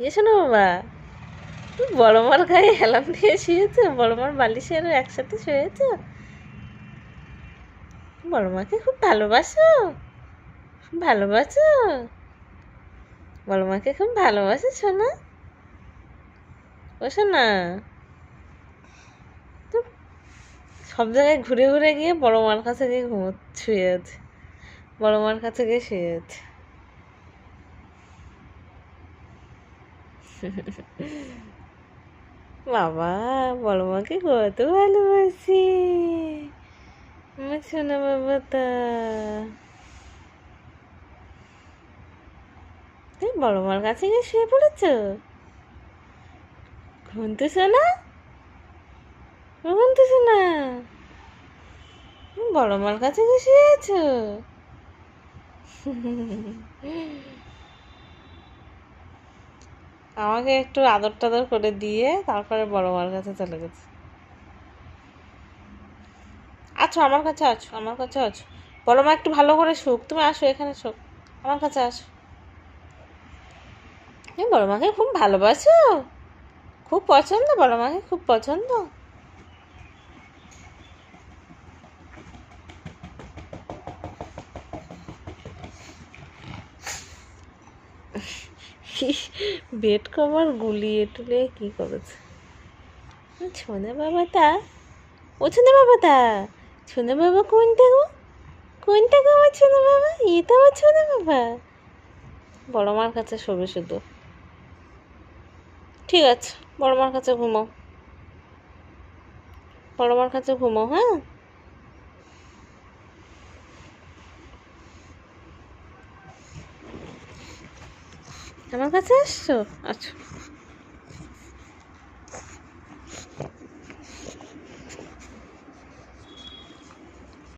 এসো না বাবা বড় মার গায়ে হেলাম দিয়ে শুয়েছো? বড় মার বালিশের একসাথে শুয়েছো? বড় মাকে খুব ভালোবাসো? ভালোবাসো? বড় মাকে খুব ভালোবাসো, শোনা। ও শোনা সব জায়গায় ঘুরে ঘুরে গিয়ে বড় মার কাছে গিয়ে ঘুমো শুয়ে আছে। বড় মার কাছে গিয়ে শুয়ে আছে। বাবা বড় মাকে কত ভালোবাসি। আমার শোনা বাবা তা। তুমি বড় মার কাছে গিয়ে শুয়ে পড়েছ? ঘুমতেছো না ঘুমতেছো না তুমি বড় মার কাছে গিয়ে শুয়ে আছো আমাকে একটু আদর টাদর করে দিয়ে তারপরে বড় মার কাছে চলে গেছে। আছো, আমার কাছে আছো, আমার কাছে আছো। বড় মা, একটু ভালো করে শুক। তুমি আসো, এখানে শুক। আমার কাছে আসো। বড় মাকে খুব ভালোবাসো? খুব পছন্দ বড় মাকে? খুব পছন্দ? বেড কভার গুলিয়ে টুলিয়ে কি করেছে? ছোনে বাবা তা ও ছোনে বাবা তা ছোনে বাবা কোনটা গো? কোনটা গো আমার ছোনে বাবা? এ তো আমার ছোনে বাবা। বড় মার কাছে শোবে শুধু। ঠিক আছে, বড় মার কাছে ঘুমাও। বড় মার কাছে ঘুমাও হ্যাঁ? আমার কাছে আসছো আচ্ছা।